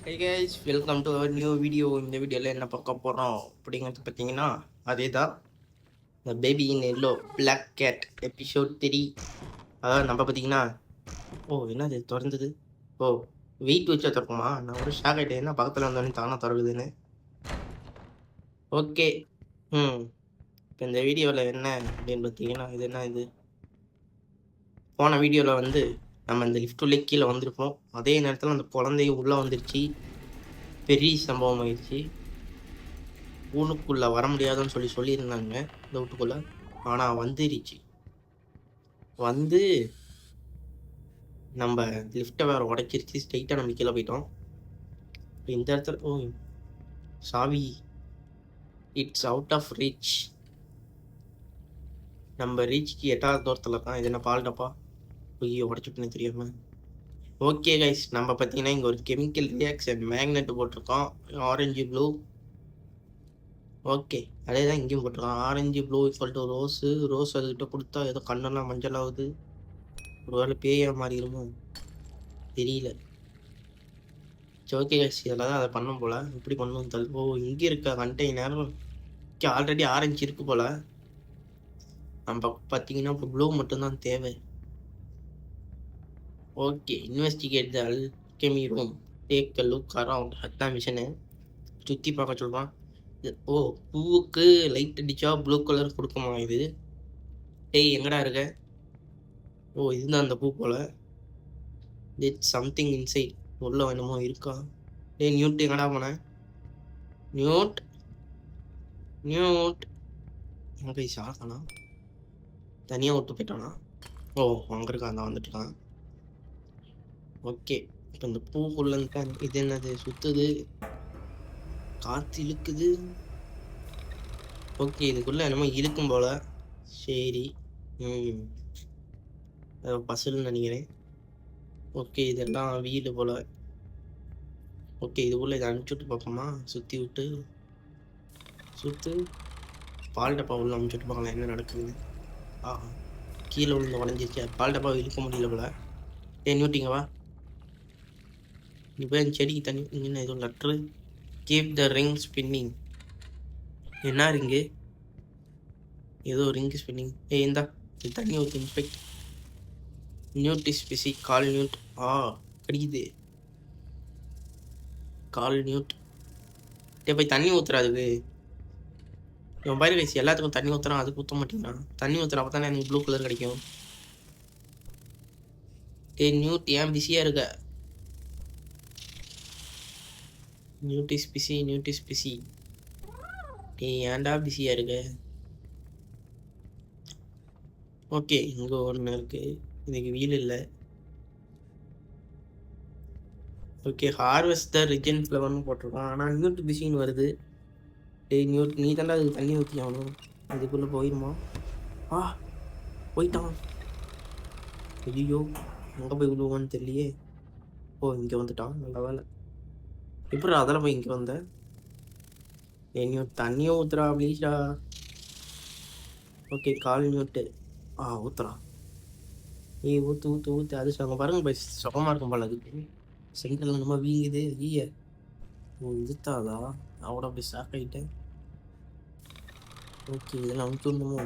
Hi guys welcome to our new video இந்த வீடியோவில் என்ன பார்க்க போகிறோம் அப்படிங்கிறது பார்த்தீங்கன்னா அதே தான் இந்த baby in yellow black cat episode three அதாவது நம்ம பார்த்தீங்கன்னா ஓ என்னது திறந்தது? ஓ வெயிட் வச்சா திறக்குமா? நான் ஒரு ஷாக் ஆகிட்டேன் என்ன பக்கத்தில் வந்தோடனே தானே திறக்குதுன்னு. ஓகே ம். இப்போ இந்த வீடியோவில் என்ன அப்படின்னு பார்த்தீங்கன்னா இது என்ன இது? போன வீடியோவில் வந்து நம்ம இந்த லிஃப்ட் உள்ளே கீழே வந்திருப்போம் அதே நேரத்தில் அந்த குழந்தைய உள்ளே வந்துருச்சு. பெரிய சம்பவம் ஆயிடுச்சு. ஊனுக்குள்ளே வர முடியாதுன்னு சொல்லி சொல்லியிருந்தாங்க இந்த வீட்டுக்குள்ளே. ஆனால் வந்துருச்சு. வந்து நம்ம லிஃப்ட்டை வேறு உடைச்சிருச்சு. ஸ்ட்ரைட்டாக நம்ம கீழே போயிட்டோம். இந்த இடத்துல ஓ சாவி. இட்ஸ் அவுட் ஆஃப் ரீச் நம்ம ரீச்சுக்கு எட்டாவது தூரத்தில் தான். இது என்ன பால் டப்பா ஐயோ உடச்சுட்டுன்னு தெரியாம? ஓகே கைஸ் நம்ம பார்த்தீங்கன்னா இங்கே ஒரு கெமிக்கல் ரியாக்ஷன் மேக்னெட் போட்டிருக்கோம். ஆரஞ்சு ப்ளூ ஓகே அதே தான் இங்கேயும் போட்டிருக்கோம். Orange blue equal to rose rose அதுக்கிட்ட கொடுத்தா ஏதோ கண்ணெல்லாம் மஞ்சள் ஆகுது ஒரு வேளை பேயா மாறிடுமோ தெரியல. சரி ஓகே கைஸ் இதெல்லாம் தான் அதை பண்ணும் போல். இப்படி பண்ணும் தல் ஓ இங்கே இருக்க கண்டெய்னர் ஆல்ரெடி ஆரஞ்சு இருக்கு போல். நம்ம பார்த்தீங்கன்னா இப்போ ப்ளூ மட்டும்தான் தேவை. Okay investigate the alchemy room take a look around அதான் மிஷனு சுற்றி பார்க்க சொல்கிறான் ஓ பூவுக்கு லைட் அடித்தா ப்ளூ கலர் கொடுக்குமா இது? டேய் எங்கடா இருக்க? ஓ இதுதான் அந்த பூ போல். இட் சம்திங் இன்சைட் உள்ள என்னமோ இருக்கா? டேய் நியூட் எங்கடா போனேன் நியூட் நியூட் எங்கே ஷாக்கானா தனியாக விட்டு போயிட்டானா? ஓ அங்கே இருக்கான் தான் வந்துட்டு ஓகே. இப்போ இந்த பூக்குள்ள இது என்னது? சுத்துது. காற்று இழுக்குது. ஓகே இதுக்குள்ள என்னமோ இழுக்கும் போல. சரி. ம். பசுன்னு நினைக்கிறேன். ஓகே இதெல்லாம் வீடு போல. ஓகே இதுக்குள்ள இதை அனுப்பிச்சுட்டு பார்ப்போமா? சுற்றி விட்டு. சுத்து. பால் டப்பா உள்ள அனுப்பிச்சுட்டு பார்க்கலாம் என்ன நடக்குதுன்னு. ஆ. கீழே விழுந்து உடஞ்சிருச்சு. பால் டப்பா இழுக்க முடியல போல. ஏ நியூட்டிங்க வா. நீ போய் அந்த செடிக்கு தண்ணி ஏதோ லெட்ரு கீப் த ரிங் ஸ்பின்னிங் என்ன ரிங்கு ஏதோ ரிங் ஸ்பின்னிங் ஏ இந்தா. இது தண்ணி ஊற்றி inspect newt is busy call newt ஆ கிடைக்குது. கால் நியூட் டே போய் தண்ணி ஊத்துறாதுக்கு இவன் பாரு வயசு எல்லாத்துக்கும் தண்ணி ஊற்றுறான் அதுக்கு ஊற்ற மாட்டேங்கிறான். தண்ணி ஊற்றுற அப்போ தானே எனக்கு ப்ளூ கலர் கிடைக்கும். டே நியூட் ஏன் பிஸியாக இருக்க? நியூட்டிஸ் பிசி நியூட்டிஸ் பிசி நீ ஏன்டா பிஸியாக இருக்க? ஓகே இங்கே ஒன்று இருக்குது இதுக்கு வீல் இல்லை. ஓகே ஹார்வெஸ்டர் ரிஜன் ஃப்ளவர்னு போட்டிருக்கோம். ஆனால் நியூட் பிஸின்னு வருது. டேய் நியூட் நீ தாண்டா அதுக்கு தண்ணி ஊற்றி ஆகணும். அதுக்குள்ளே போயிருமா? ஆ போயிட்டான். ஐயோ அங்கே போய் விழுவான்னு தெரியலையே. ஓ இங்கே வந்துட்டான். நல்ல வேலை. எப்படி அதில் போய் இங்கே வந்த? நீ தண்ணியும் ஊத்துறா ப்ளீஸ்டா ஓகே கால் நியூட்டு ஆ ஊத்துறா. ஏ ஊற்று ஊற்று ஊற்று அது அங்கே பாருங்க போய் சுகமாக இருக்கும் போல அதுக்கு செங்கல் நம்ம வீங்குது. ஈய. இழுத்தாதா அவட அப்படி ஷாக் ஆகிட்டேன் ஓகே இதெல்லாம் அமுச்சுடணுமோ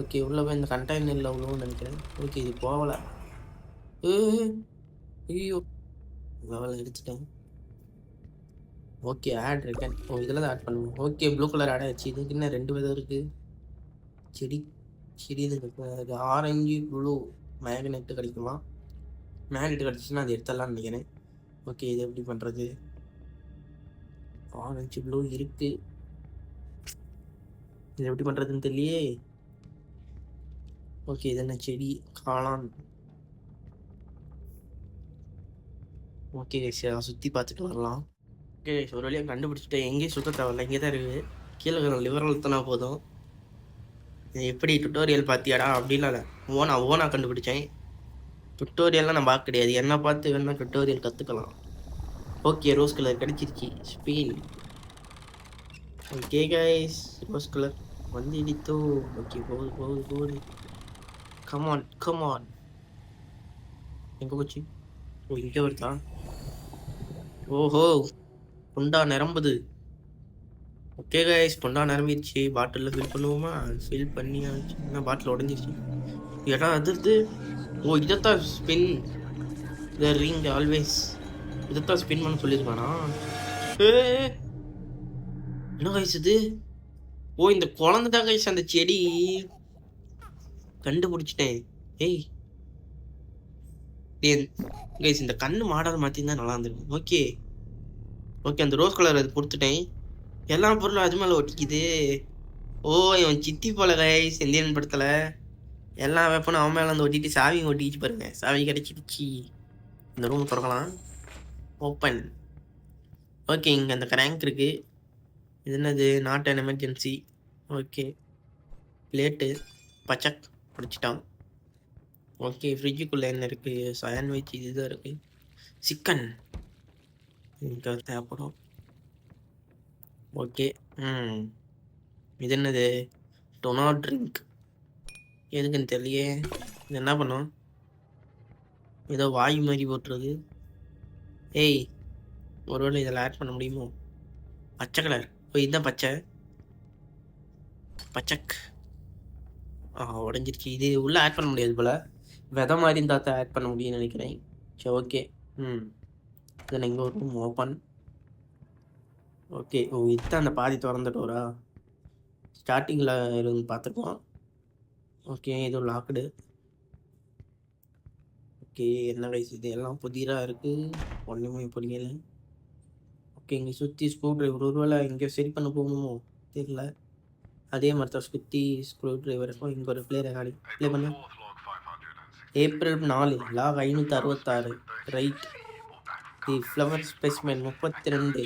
ஓகே உள்ள போய் இந்த கண்டெய்னரில் உள்ளோன்னு நினைக்கிறேன். ஓகே இது போகலை. ஐயோ. லெவல் எடுத்துட்டேன் ஓகே ஆட் இருக்கேன் ஓ இதில் தான் ஆட் பண்ணுவோம் ஓகே ப்ளூ கலர் ஆட் ஆச்சு இதுக்கு என்ன ரெண்டு விதம் இருக்குது செடி செடி இது ஆரஞ்சு ப்ளூ மேக்னெட்டு கிடைக்குமா? மேக்னெட் கிடச்சின்னா அது எடுத்துடலாம்னு நினைக்கிறேன். ஓகே இது எப்படி பண்ணுறது ஆரஞ்சு ப்ளூ இருக்குது இது எப்படி பண்ணுறதுன்னு தெரியலையே. ஓகே இது என்ன செடி? காளான். ஓகே சுற்றி பார்த்துட்டு வரலாம். ஓகே ஒரு வழியாக கண்டுபிடிச்சிட்டேன். எங்கேயும் சுற்ற தேவையில்ல இங்கே தான் இருக்குது. கீழே இருக்கிற லிவர் அழுத்தினா போதும்? எப்படி டுட்டோரியல் பார்த்தியாடா அப்படின்னு இல்லை ஓனா ஓனா கண்டுபிடிச்சேன். டுட்டோரியல்லாம் நான் பார்க்க கிடையாது. என்ன பார்த்து வேணால் டுட்டோரியல் கற்றுக்கலாம் ஓகே ரோஸ் கலர் கிடச்சிருச்சு. Spin okay guys rose colour வந்து இடித்தோ ஓகே போகுது போகுது போகுது. கமான் கமான் எங்கே போச்சு? ஓ இங்க வருதா? ஓஹோ குண்டா நிரம்புது. ஓகே கைஸ் குண்டா நிரம்பிடுச்சு. பாட்டிலில் ஃபில் பண்ணுவோமா? ஃபில் பண்ணி என்ன பாட்டில் உடஞ்சிருச்சு? இடம் அதிர்து ஓ இதைத்தான் ஸ்பின் த ரிங் ஆல்வேஸ் இதைத்தான் ஸ்பின் பண்ண சொல்லியிருக்கானா? ஏ என்ன கைஸ் இது? ஓ இந்த குழந்தை தான் கைஸ் அந்த செடி. கண்டுபிடிச்சிட்டேன். ஏய் கைஸ் இந்த கண்ணு மாடல் மாற்றிருந்தா நல்லா இருந்திருக்கும் ஓகே ஓகே அந்த ரோஸ் கலர் அது கொடுத்துட்டேன். எல்லா பொருளும் அது மேலே ஒட்டிக்குது. ஓ இவன் சித்தி போல கைஸ் இந்தியன் படத்தில். எல்லா வெப்பனும் அவன் மேலே வந்து ஒட்டிட்டு சாவி ஒட்டிக்கிச்சு பாருங்க. சாவி கிடைச்சிடுச்சு இந்த ரூம் திறக்கலாம். ஓப்பன் ஓகே இங்கே அந்த கிராங்க் இருக்குது இது என்னது? Not an emergency okay blade பச்சக் பிடிச்சிட்டான். ஓகே ஃப்ரிட்ஜுக்குள்ளே என்ன இருக்குது சாண்ட்விச் இதுதான் இருக்குது சிக்கன் இங்கே தேவைப்படும். ஓகே ம். இது என்னது? டொனா ட்ரிங்க் எதுக்குன்னு தெரியலையே. இது என்ன பண்ணும்? ஏதோ வாய் மாதிரி போட்டுருக்கு ஏய் ஒருவேளை இதில் ஆட் பண்ண முடியுமோ? பச்சை கலர் ஓ இதுதான் பச்சை. பச்சக் ஆ உடஞ்சிருச்சு. இது உள்ளே ஆட் பண்ண முடியாது போல். வெதை மாதிரி இருந்தால் தான் ஆட் பண்ண முடியும்னு நினைக்கிறேன். சரி ஓகே ம். இதில் எங்கே ஒரு ரூம் ஓப்பன் ஓகே ஓ இதுதான் அந்த பாதி திறந்த டோரா ஸ்டார்டிங்கில் இருந்து பார்த்துருக்கோம் ஓகே இது லாக்டு ஓகே என்ன வயசு இது எல்லாம் புதிராக இருக்குது ஒன்றுமே புரியல. ஓகே இங்கே சுற்றி ஸ்க்ரூ டிரைவர் ஒருவேளை இங்கே சரி பண்ண போகணுமோ? தெரியல. அதே மாதிரி தான் சுற்றி ஸ்க்ரூ டிரைவர் இருக்கும். இங்கே ஒரு பிளே ரெக்கார்டி ப்ளே பண்ணுவோம் ஏப்ரல் நாலு லாக் ஐநூற்றி அறுபத்தாறு ரைட். தி ஃப்ளவர் ஸ்பெசிமென் முப்பத்தி ரெண்டு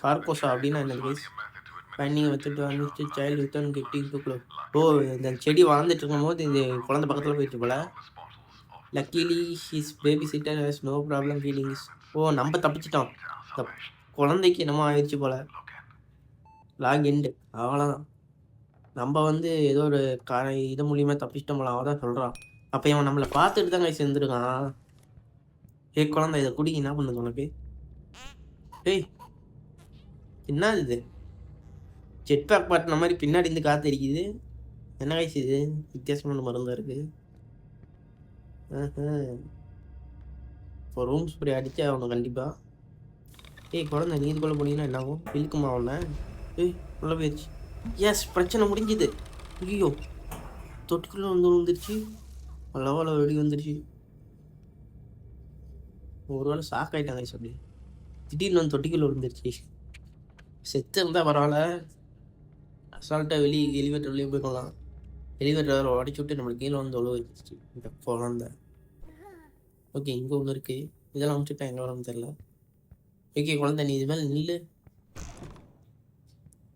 கார்கோசா அப்படின்னு அந்த கேஸ் ஃபைண்டிங் வச்சுட்டு வந்துச்சு சைல்டு வித்தன் கெட்டிங் டு ஓ இந்த செடி வளர்ந்துட்டு இருக்கும்போது இந்த குழந்தை பக்கத்தில் போயிட்டு போல. Luckily his babysitter has no problem feelings ஓ நம்ம தப்பிச்சிட்டோம். குழந்தைக்கு என்னமோ ஆயிடுச்சு போல. லாகின்டு அவ்வளோதான் நம்ம வந்து ஏதோ ஒரு கா இது மூலியமாக தப்பிச்சிட்டோம் போல தான் சொல்கிறான் அப்போ இவன் நம்மளை பார்த்துட்டு தான் கை சேர்ந்துருக்கான் ஏ குழந்தை இதை குடி. என்ன பண்ணுது உனக்கு? ஏய் என்ன இது? ஜெட் பேக் பாட்டின மாதிரி பின்னாடி இருந்து காற்று அடிக்குது. என்ன வயசு இது? வித்தியாசமான மருந்தா இருக்கு. இப்போ ரூம் ஸ்ப்ரே அடிச்சே ஆகணும் கண்டிப்பாக ஏய் குழந்தை நீ இதுக்குள்ளே போனீங்கன்னா என்ன ஆகும் இழுக்குமா அவனை? ஏய் உள்ள போயிடுச்சு எஸ் பிரச்சனை முடிஞ்சுது. ஐயோ தொட்டிக்குள்ளே வந்து விழுந்துருச்சு. அளவால வெடி வந்துருச்சு. ஒருவேளை ஷாக் ஆகிட்டாங்க சொல்லி திடீர்னு வந்து தொட்டிக்குள்ளே விழுந்துருச்சு. செத்து இருந்தால் பரவாயில்ல. அசால்ட்டாக வெளியே எலிவேட்டர் வெளியே போய்க்கலாம். எலிவேட்டர் வேறு உடச்சி விட்டு நம்மளுக்கு கீழே வந்து உழவு வச்சிருச்சு இந்த. குழந்த ஓகே இங்கே ஒன்று இருக்குது இதெல்லாம் அமுச்சுட்டா எங்கே வரணும்னு தெரில ஓகே குழந்தை நீ இது மேலே நில்லு.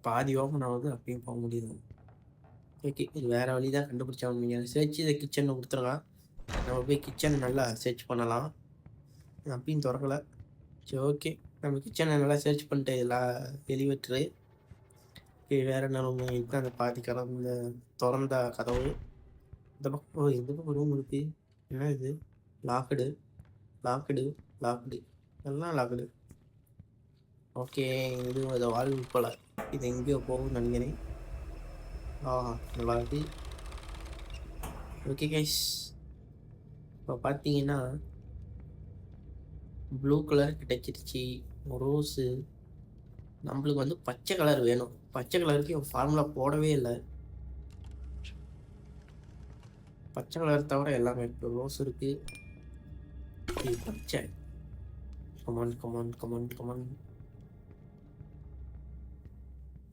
பாதி ஓப்பன் ஆகுது அப்பயும் போக முடியுது. ஓகே இது வேறு வழி தான் கண்டுபிடிச்சா நீங்கள் சேர்ச்சி இதை கிச்சனில் கொடுத்துருங்க. நம்ம போய் கிச்சனை நல்லா சர்ச் பண்ணலாம். அப்பயும் திறக்கலை. சரி ஓகே நம்ம கிச்சனை நல்லா சர்ச் பண்ணிட்டு எல்லாம் எலிவேட்ரு வேறு என்ன ரூம் இருக்குது அந்த பாதி கதவு திறந்த கதவு. இந்த பக்கம் ஓ இந்த பக்கம் ரூம் இருக்குது என்ன இது? லாக்டு லாக்டு லாக்டு எல்லாம் லாக்டு ஓகே இது அதை வாழ்வு போல. இது எங்கேயோ போகும்னு நினைக்கிறேன். ஆ நல்லா இருக்கு. ஓகே கைஸ் இப்போ பார்த்தீங்கன்னா ப்ளூ கலர் கிடைச்சிருச்சு. ரோஸு நம்மளுக்கு வந்து பச்சை கலர் வேணும். பச்சை கலருக்கு ஃபார்முலா போடவே இல்லை. பச்சை கலர் தவிர எல்லாமே இப்போ ரோஸ் இருக்குது பச்சை. கமான் கமான் கமான் கமான்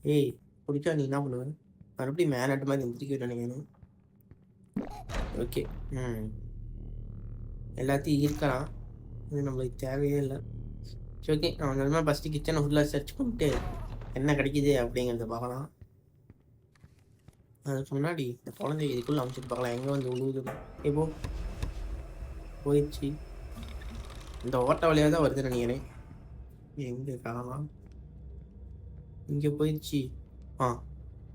ஏய் பிடிச்சா நீ என்ன பண்ணுவ? மறுபடியும் மேனட் மாதிரி எந்திரிக்க நினைக்கணும் ஓகே. ம். எல்லாத்தையும் ஈர்க்கலாம். இது நம்மளுக்கு தேவையே இல்லை. சரி ஓகே. நம்ம நல்லா ஃபஸ்ட்டு கிச்சனை ஃபுல்லாக சர்ச் பண்ணிட்டு என்ன கிடைக்கிது அப்படிங்கிறத பார்க்கலாம். அதுக்கு முன்னாடி இந்த குழந்தை இதுக்குள்ளே அமைச்சிட்டு பார்க்கலாம். எங்கே வந்து உழுவுது? இப்போ போயிடுச்சு. இந்த ஓட்ட வழியாக தான் வருதுன்னு நினைக்கிறேன். எங்கே காணலாம் இங்கே போயிடுச்சு ஆ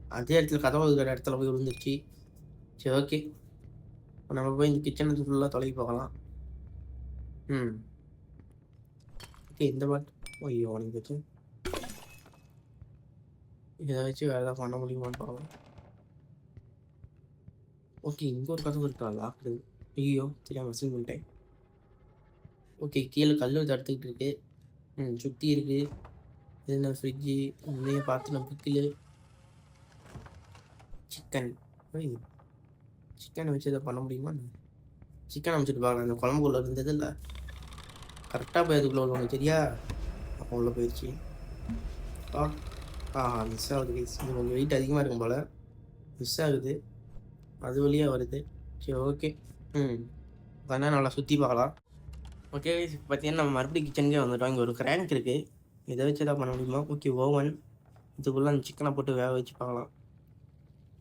அதே இடத்துல கதவு இருக்கிற இடத்துல போய் விழுந்துருச்சு. சரி ஓகே நம்ம போய் இந்த கிச்சனை ஃபுல்லாக தொலைவி போகலாம். ம். ஓகே இந்த பாட் ஐயோ உனக்கு வச்சு இதை வச்சு வேறு ஏதாவது பண்ண முடியுமான்னு பார்க்கலாம். ஓகே இங்கே ஒரு கதவு இருக்கா? லாக்டு ஐயோ தெரியாமல் மிஸ்ஸிங் பண்ணிட்டேன். ஓகே கீழே கல் தடுத்துக்கிட்டு இருக்கு. ம் சுற்றி இருக்குது இது என்ன ஃப்ரிட்ஜு உன்னைய பார்த்து நான் பிக்கிலு சிக்கன். சிக்கன் வச்சு இதை பண்ண முடியுமா? சிக்கன் அமைச்சிட்டு பார்க்கலாம் அந்த குழம்புக்குள்ள இருந்தது இல்லை. கரெக்டாக போய் அதுக்குள்ளே உள்ளவங்க சரியா? அப்போ உள்ள போயிடுச்சு ஆ ஆ மிஸ் ஆகுது இது கொஞ்சம் வெயிட் அதிகமாக இருக்கும் போல். மிஸ் ஆகுது. அது வழியாக வருது. சரி ஓகே ம். உடனே நல்லா சுற்றி பார்க்கலாம். ஓகே பார்த்தீங்கன்னா நம்ம மறுபடியும் கிச்சனுக்கே வந்துட்டோம். இங்கே ஒரு கிராங்க் இருக்குது இதை வச்சு எதாவது பண்ண முடியுமா? ஓகே ஓவன் இதுக்குள்ளே அந்த சிக்கனை போட்டு வேக வச்சு பார்க்கலாம்.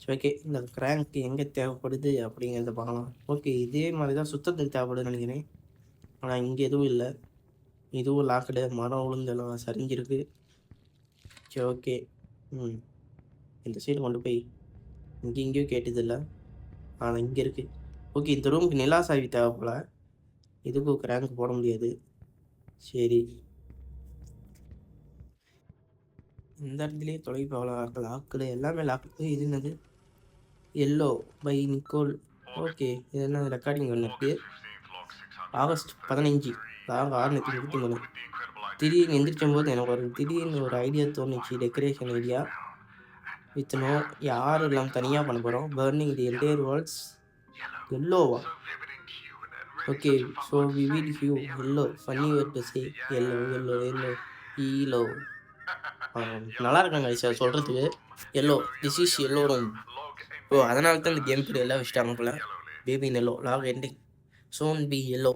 சரி ஓகே இந்த கிராங்க் எங்கே தேவைப்படுது அப்படிங்கிறத பார்க்கலாம். ஓகே இதே மாதிரி தான் சுத்தத்துக்கு தேவைப்படுதுன்னு நினைக்கிறேன். ஆனால் இங்கே எதுவும் இல்லை. இதுவும் லாக்கடு மரம் உளுந்தெல்லாம் சரிஞ்சிருக்கு. சரி ஓகே ம். இந்த சைடு கொண்டு போய் இங்கே இங்கேயும் கேட்டதில்லை. ஆனால் இங்கே இருக்குது ஓகே இந்த ரூமுக்கு நிலா சாவி தேவைப்படல. இதுக்கும் கிராங்க் போட முடியாது. சரி. இந்த இடத்துலயே தொலைவு அவ்வளோ லாக்குடு எல்லாமே லாக்கு இது என்னது? எல்லோ பை நிக்கோல் ஓகே இது என்ன ரெக்கார்டிங் ஒன்று இருக்குது ஆகஸ்ட் பதினஞ்சு. ஆக ஆறுநூற்றி இருபத்தி மூணு திடீர்னு எந்திரிச்சும் போது எனக்கு ஒரு திடீர்னு ஒரு ஐடியா தோணுச்சு டெக்கரேஷன் ஐடியா வித் நோ யாரும் இல்லாமல் தனியாக பண்ண போகிறோம் burning the entire world's எல்லோவா okay so we will hue yellow funny word to say yellow yellow yellow yellow நல்லா இருக்காங்க சார் சொல்கிறதுக்கு yellow this is yellow room ஓ அதனால தான் இந்த கேம் பீரியட் எல்லாம் வச்சுட்டாங்க போல. Baby yellow lock ending zone B yellow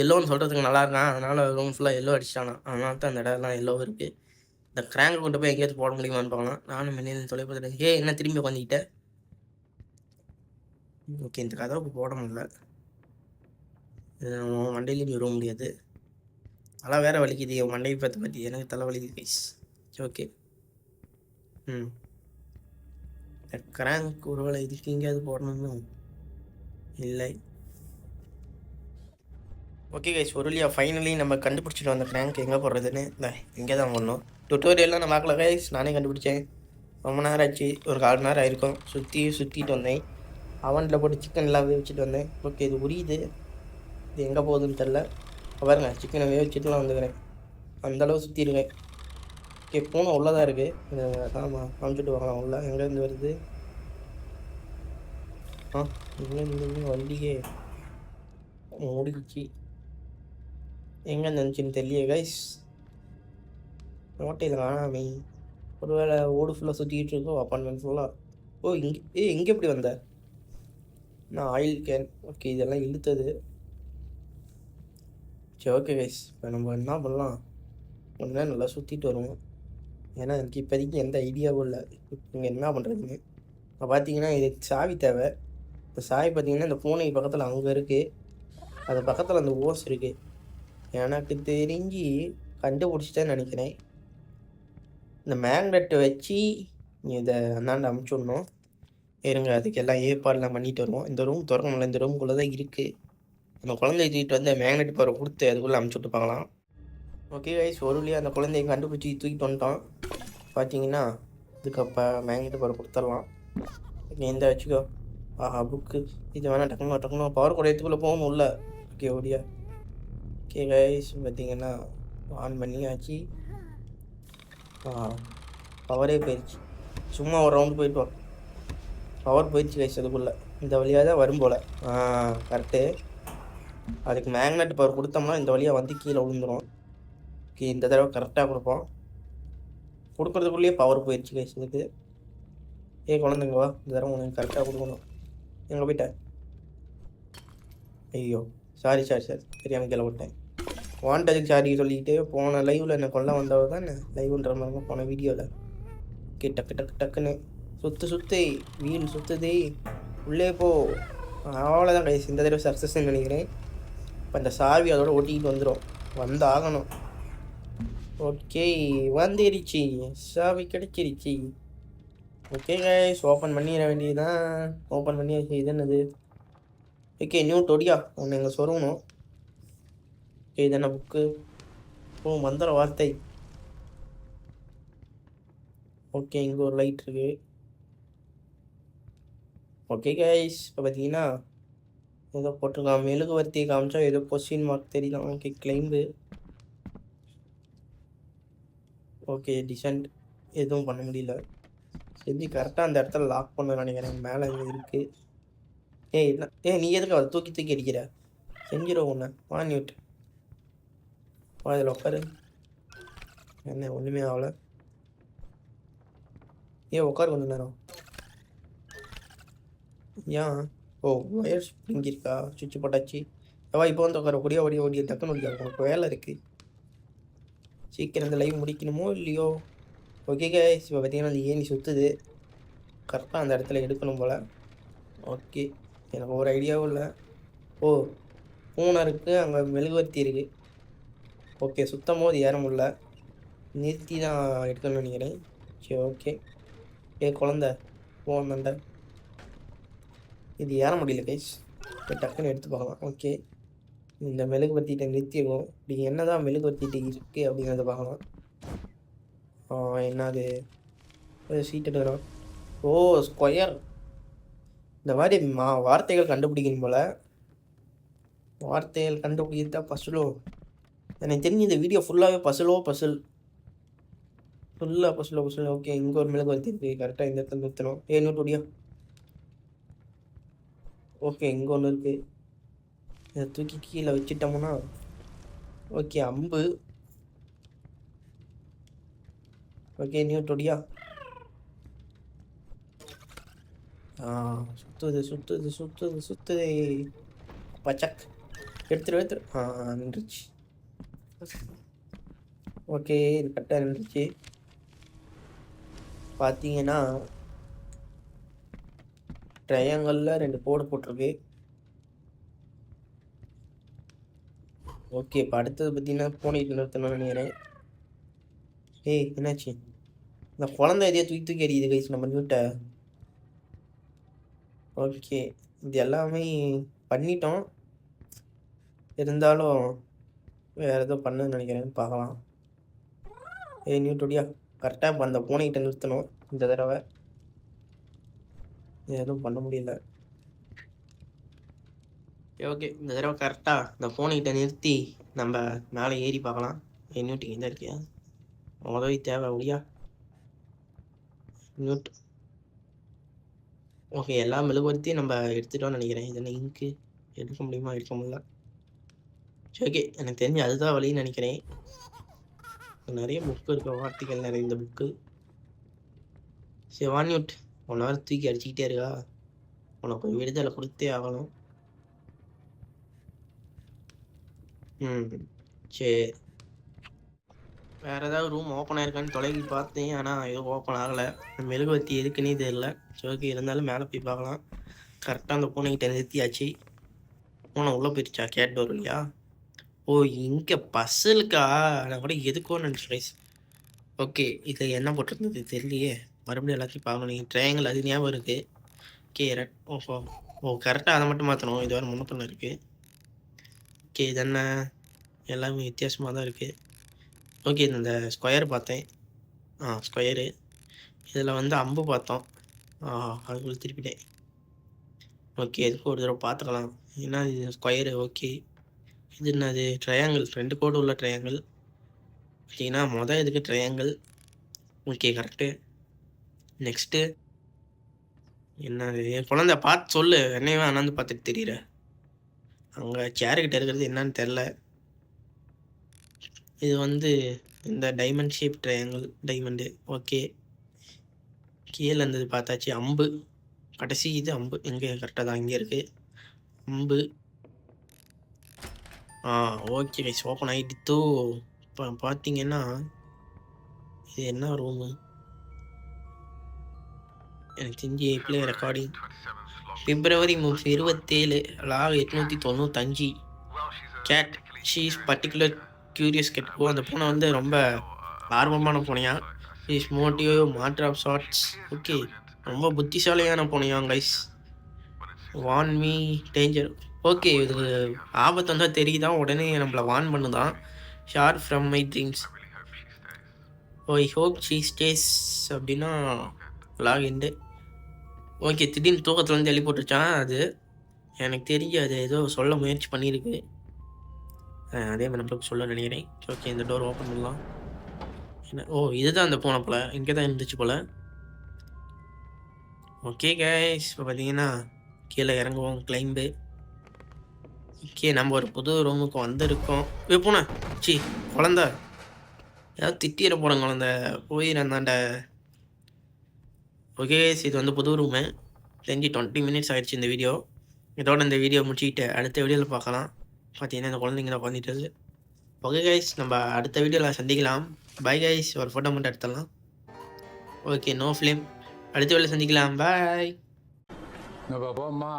எல்லோன்னு சொல்கிறதுக்கு நல்லா இருக்கான் அதனால் ரூம் ஃபுல்லாக எல்லோ அடிச்சிட்டானா. அதனால தான் அந்த இடம்லாம் எல்லோ இருக்குது இந்த கிராங்க் கொண்டு போய் எங்கேயாவது போட முடியுமான்னு பார்க்கலாம் நானும் மின்னில் தொலைப்பதில் ஏ என்ன திரும்பி உட்காந்துக்கிட்டேன் ஓகே இந்த கதவுக்கு போட முடியல. இது விட முடியாது. அதெல்லாம் வேற வலிக்குது. என் மண்டையை பார்த்து பற்றி எனக்கு தலை வலிக்குது கைஸ் ஓகே ம் கிராங்க் ஒருவேளை இதுக்கு எங்கேயாவது போடணும்னு இல்லை ஓகே கைஸ் ஒரு வழியாக ஃபைனலி நம்ம கண்டுபிடிச்சிட்டு வந்த கிராங்க் எங்கே போடுறதுன்னு இந்த இங்கே தான் பண்ணணும் டுட்டோரியல்லாம் நான் பார்க்கல கைஸ் நானே கண்டுபிடிச்சேன். ரொம்ப நேரம் ஆச்சு. ஒரு கால் நேரம் ஆயிருக்கும். சுற்றி சுற்றிட்டு வந்தேன். அவனில் போட்டு சிக்கன் எல்லாம் வேவிச்சிட்டு வந்தேன். ஓகே இது உரியுது. இது எங்கே போகுதுன்னு தெரில பாருங்க சிக்கனை வேவிச்சிட்டுலாம் வந்துக்கிறேன். அந்தளவு சுற்றிருக்கேன் ஓகே ஓகே உள்ளே தான் இருக்குது ஆமாம் காமிச்சிட்டு வாங்கலாம் உள்ள எங்கேருந்து வருது? ஆ இங்கே வண்டியே. முடிச்சு எங்கே நினச்சின்னு தெரியல கைஸ் ஓட்டையில் காணாமே. ஒருவேளை ஓடு ஃபுல்லாக சுற்றிக்கிட்டு இருக்கோம் அப்பார்ட்மெண்ட் ஃபுல்லாக ஓ இங்கே ஏ இங்கே எப்படி வந்த? நான் ஆயில் கேன் ஓகே இதெல்லாம் இழுத்தது. சரி ஓகே கைஸ் இப்போ நம்ம என்ன பண்ணலாம்? கொஞ்ச நல்லா சுற்றிட்டு வருவோம். ஏன்னா எனக்கு இப்போதைக்கு எந்த ஐடியாவும் இல்லை. நீங்கள் என்ன பண்ணுறதுன்னு இப்போ பார்த்தீங்கன்னா இது சாவி தேவை. இப்போ சாவி பார்த்தீங்கன்னா இந்த பூனை பக்கத்தில் அங்கே இருக்குது அது பக்கத்தில் அந்த ஓஸ் இருக்குது எனக்கு தெரிஞ்சு கண்டுபிடிச்சிட்டேன்னு நினைக்கிறேன். இந்த மேக்னெட்டை வச்சு இதை அந்தாண்டு அமுச்சு விடணும். இருங்க அதுக்கு எல்லாம் ஏற்பாடுலாம் பண்ணிட்டு வருவோம். இந்த ரூம் திறக்கணும்ல இந்த ரூமுக்குள்ளே தான் இருக்குது அந்த குழந்தைய தூக்கிட்டு வந்து மேக்னெட் பவர் கொடுத்து அதுக்குள்ளே அமுச்சு விட்டு பார்க்கலாம். ஓகே கைஸ் ஒரு வழியாக அந்த குழந்தைய கண்டுபிடிச்சி தூக்கிட்டு வந்துட்டோம். பார்த்தீங்கன்னா இதுக்கு அப்போ பவர் கொடுத்துடலாம். நீ எந்த வச்சுக்கோ. ஆஹா புக்கு இது வேணால் டக்குனு டக்குனு பவர் குறையத்துக்குள்ளே போகணும் உள்ள ஓகே ஓடியா. ஓகே கைஸ் பார்த்தீங்கன்னா ஆன் பண்ணியாச்சு. பவரே போயிடுச்சு சும்மா ஒரு ரவுண்டு போயிட்டு வா. பவர் போயிடுச்சு கைஸ் அதுக்குள்ளே. இந்த வழியாக தான் வரும் போல். கரெக்டு அதுக்கு மேக்னெட் பவர் கொடுத்தோம்னா இந்த வழியாக வந்து கீழே விழுந்துரும். ஓகே இந்த தடவை கரெக்டாக கொடுப்போம். கொடுக்குறதுக்குள்ளேயே பவர் போயிடுச்சு கைஸ் இதுக்கு ஏ குழந்தைங்க வா. இந்த தடவை உனக்கு கரெக்டாக கொடுக்கணும். எங்கே போயிட்டேன் ஐயோ சாரி சாரி சார் தெரியாமல் கீழே விட்டேன் வாண்டதுக்கு சாரி சொல்லிக்கிட்டே போன லைவில் என்ன கொல்ல வந்தவ தான் லைவ்ன்ற மாதிரி போன வீடியோவில் ஓகே டக்கு டக்கு டக்குன்னு. சுத்து சுத்து. வீல் சுத்துதே. உள்ளே போ. அவ்வளோதான் கைஸ் இந்த தடவை சக்ஸஸ்ன்னு நினைக்கிறேன். இப்போ இந்த சாவி அதோட ஒட்டிக்கிட்டு வந்துடும் வந்து ஆகணும் ஓகே வந்துருச்சு. சாவி கிடைச்சிருச்சு. ஓகே கைஸ் ஓப்பன் பண்ணிட வேண்டியதுதான். ஓப்பன் பண்ணியாச்சு இது என்னது? ஓகே நியூ டொடியா ஒன்று எங்கள் சொருகணும். ஓகே இது என்ன புக்கு ஓ மந்திர வார்த்தை. ஓகே இங்கே ஒரு லைட் இருக்கு. ஓகே கைஸ் இப்போ பார்த்தீங்கன்னா ஏதோ போட்டிருக்கான். மெழுகுவர்த்தி காமிச்சா ஏதோ கொஸ்டின் மார்க் தெரியலாம். ஓகே கிளைம்பு ஓகே டிசன்ட் எதுவும் பண்ண முடியல. செஞ்சு கரெக்டாக அந்த இடத்துல லாக் பண்ண நினைக்கிறேன். மேலே இருக்குது ஏய் என்ன? ஏய் நீ எதுக்கு அதை தூக்கி தூக்கி அடிக்கிற? செஞ்சிடும் ஒன்று வாங்கி விட்டு வா இதில் உட்காரு என்ன ஒன்றுமே ஆகலை. ஏன் உட்காரு கொஞ்ச நேரம். ஏன்? ஓ ஒயர் இருக்கா சுவிட்ச் போட்டாச்சு. வா இப்போ வந்து உட்கார ஒடியா ஒடியா ஒடியா டக்குன்னு ஒடியா உனக்கு வேலை இருக்குது சீக்கிரம் இந்த லைவ் முடிக்கணுமோ இல்லையோ? ஓகே கைஸ் இப்போ பார்த்தீங்கன்னா அந்த ஏணி சுற்றுது கரெக்டாக அந்த இடத்துல எடுக்கணும் போல். ஓகே எனக்கு ஒரு ஐடியாவும் இல்லை. ஓ பூனை இருக்குது அங்கே மெழுகுவர்த்தி இருக்குது ஓகே சுத்தம் போது ஏற முடியல நிறுத்தி தான் எடுக்கணும்னு நினைக்கிறேன். சரி ஓகே ஏ குழந்த. போனண்ட இது ஏற முடியல கைஸ் டக்குன்னு எடுத்து பார்க்கலாம். ஓகே இந்த மெழுகுபத்திட்ட நிறுத்திடுவோம் இப்படி என்ன தான் மெழுகுபத்திட்டு இருக்குது அப்படிங்கிறத பார்க்கலாம். என்னது? சீட் எடுக்கிறோம். ஓ ஸ்கொயர் இந்த மாதிரி மா வார்த்தைகள் கண்டுபிடிக்கணும் போல். வார்த்தைகள் கண்டுபிடிக்கிறது தான் பசுலோ எனக்கு தெரிஞ்சு இந்த வீடியோ ஃபுல்லாகவே பசுலோ பசுல் ஃபுல்லாக பசுலோ பசுல் ஓகே இங்கே ஒரு மெழுகுவர்த்தி இருக்குது கரெக்டாக இந்த இடத்துல நிறுத்தணும். ஏ நூட்டுடியா ஓகே இங்கே ஒன்று இருக்குது இதை தூக்கி கீழே வச்சிட்டோம்னா ஓகே அம்பு. ஓகே நியூட்டோடியா ஆ சுத்துது சுத்துது சுத்துது சுத்துது. பச்சக். எடுத்துரு எடுத்துரு. ஆ நின்றுச்சு. ஓகே இது கரெக்டாக நின்றுச்சு. பார்த்தீங்கன்னா ட்ரையாங்கலில் ரெண்டு போர்டு போட்டிருக்கு. ஓகே இப்போ அடுத்தது பார்த்தீங்கன்னா பூனைக்கு நிறுத்தணும்னு நினைக்கிறேன். ஏய் என்னாச்சு? இந்த குழந்தை எதையோ தூக்கி தூக்கி எறியுது கைஸ் நம்ம வீட்டை ஓகே இது எல்லாமே பண்ணிட்டோம். இருந்தாலும் வேறு எதுவும் பண்ணுன்னு நினைக்கிறேன் பார்க்கலாம். ஏய் நியூட்டோடியா கரெக்டாக இப்போ அந்த பூனைகிட்ட நிறுத்தணும் இந்த தடவை. எதுவும் பண்ண முடியல. ஓகே இந்த தடவை கரெக்டாக இந்த ஃபோனைகிட்ட நிறுத்தி நம்ம மேலே ஏறி பார்க்கலாம். ஏய் நியூட்டிங் எங்கே இருக்கியா? உதவி தேவை ஒழியா நியூட் ஓகே எல்லா மெழுகுவர்த்தியும் நம்ம எடுத்துட்டோம்னு நினைக்கிறேன். இது இங்கு எடுக்க முடியுமா? எடுக்க முடியல. சரி ஓகே எனக்கு தெரிஞ்சு அதுதான் வழின்னு நினைக்கிறேன். நிறைய புக்கு இருக்க வார்த்தைகள் நிறைய இந்த புக்கு சரி வான்யூட் ஒன் ஹவர் தூக்கி அடிச்சுக்கிட்டே இருக்கா? உனக்கு விடுதலை கொடுத்தே ஆகணும். ம். சரி. வேறு ஏதாவது ரூம் ஓப்பன் ஆயிருக்கான்னு தொலைவி பார்த்தேன் ஆனால் எதுவும் ஓப்பன் ஆகலை. மெழுகுவர்த்தி எதுக்குன்னே தெரியல. சரி ஓகே இருந்தாலும் மேலே போய் பார்க்கலாம். கரெக்டாக அந்த பூனைகிட்ட நிறுத்தியாச்சு. பூனை உள்ளே போயிடுச்சா கேட் டோர் இல்லையா ஓ இங்கே பஸ்ஸுலுக்கா நான் கூட எதுக்கோ நினச்சிட்டேன் ஓகே இதில் என்ன போட்டிருந்தது தெரியலையே. மறுபடியும் எல்லாத்தையும் பார்க்கணும். நீங்கள் ட்ரையாங்கிள் அது ஞாபகம் இருக்குது ஓகே ரெட் ஓஹோ ஓ கரெக்டாக அதை மட்டும் மாற்றணும் இது வேறு முன்னப்பில் இருக்குது ஓகே இது என்ன எல்லாமே வித்தியாசமாக தான் இருக்குது ஓகே இந்த ஸ்கொயர் பார்த்தேன். ஆ ஸ்கொயரு. இதில் வந்து அம்பு பார்த்தோம். ஆ அதுக்குள்ள திருப்பிட்டேன். ஓகே இதுக்கு ஒரு தடவை பார்த்துக்கலாம். ஏன்னா இது ஸ்கொயரு? ஓகே. இது என்னது? ட்ரையாங்கிள். ரெண்டு கோடு உள்ள ட்ரையாங்கிள். பார்த்தீங்கன்னா மொதல் இதுக்கு ட்ரையாங்கிள். Okay correct next. என்னது? குழந்தை பார்த்து சொல்லு. என்னையும் அண்ணாந்து பார்த்துட்டு தெரியுற. அங்கே சேருக்கிட்ட இருக்கிறது என்னன்னு தெரில இது வந்து இந்த diamond shape triangle diamond okay கீழே இருந்தது பார்த்தாச்சு அம்பு. கடைசி இது அம்பு. எங்கே கரெக்டாக தான் இங்கே இருக்குது அம்பு. ஆ ஓகே கைஸ் ஓப்பன் ஆகிட்டு இப்போ பார்த்தீங்கன்னா இது என்ன ரூமு எனக்கு தெரிஞ்சு ப்ளே ரெக்கார்டிங் பிப்ரவரி இருபத்தேழு லாக் எட்நூற்றி தொண்ணூத்தஞ்சு. Cat she's particular curious cat ஓ அந்த பூனை வந்து ரொம்ப ஆர்வமான பூனையா she's motive matter of shorts okay ரொம்ப புத்திசாலியான பூனையா guys warn me danger okay இது ஆபத்து வந்தால் தெரியுதான் உடனே நம்மளை warn பண்ணுதான் far from my dreams oh I hope she stays அப்படின்னா லாகின்டு ஓகே திடீர்னு தூக்கத்தில் வந்து எழுப்பி போட்டுருச்சான் அது எனக்கு தெரிஞ்சு அது ஏதோ சொல்ல முயற்சி பண்ணியிருக்கு அதே மாதிரி நம்மளுக்கு சொல்ல நினைக்கிறேன். ஓகே இந்த டோர் ஓப்பன் பண்ணலாம். என்ன? ஓ இதுதான் அந்த போன போல். இங்கே தான் இருந்துச்சு போல். ஓகே கேஸ் இப்போ பார்த்தீங்கன்னா கீழே இறங்குவோம். கிளைம்பு ஓகே நம்ம ஒரு புது ரூமுக்கு வந்திருக்கோம். ஏ பூனை. சி குழந்த. ஏதாவது திட்டிட போகிறேன் குழந்த. போயிடந்தாண்ட ஓகே இது வந்து புது ரூமு தெரிஞ்சு டுவெண்ட்டி மினிட்ஸ் ஆயிடுச்சு இந்த வீடியோ இதோட இந்த வீடியோ முடிச்சுக்கிட்டு அடுத்த வீடியோவில் பார்க்கலாம். பார்த்தீங்கன்னா இந்த குழந்தைங்க தான் உட்காந்துட்டு ஓகே கைஸ் நம்ம அடுத்த வீடியோவில் சந்திக்கலாம். பை கைஸ் ஒரு ஃபோட்டோ மட்டும் எடுத்துடலாம். ஓகே நோ ஃபிலிம் அடுத்த வீடியோவில் சந்திக்கலாம். பாய் போம்மா.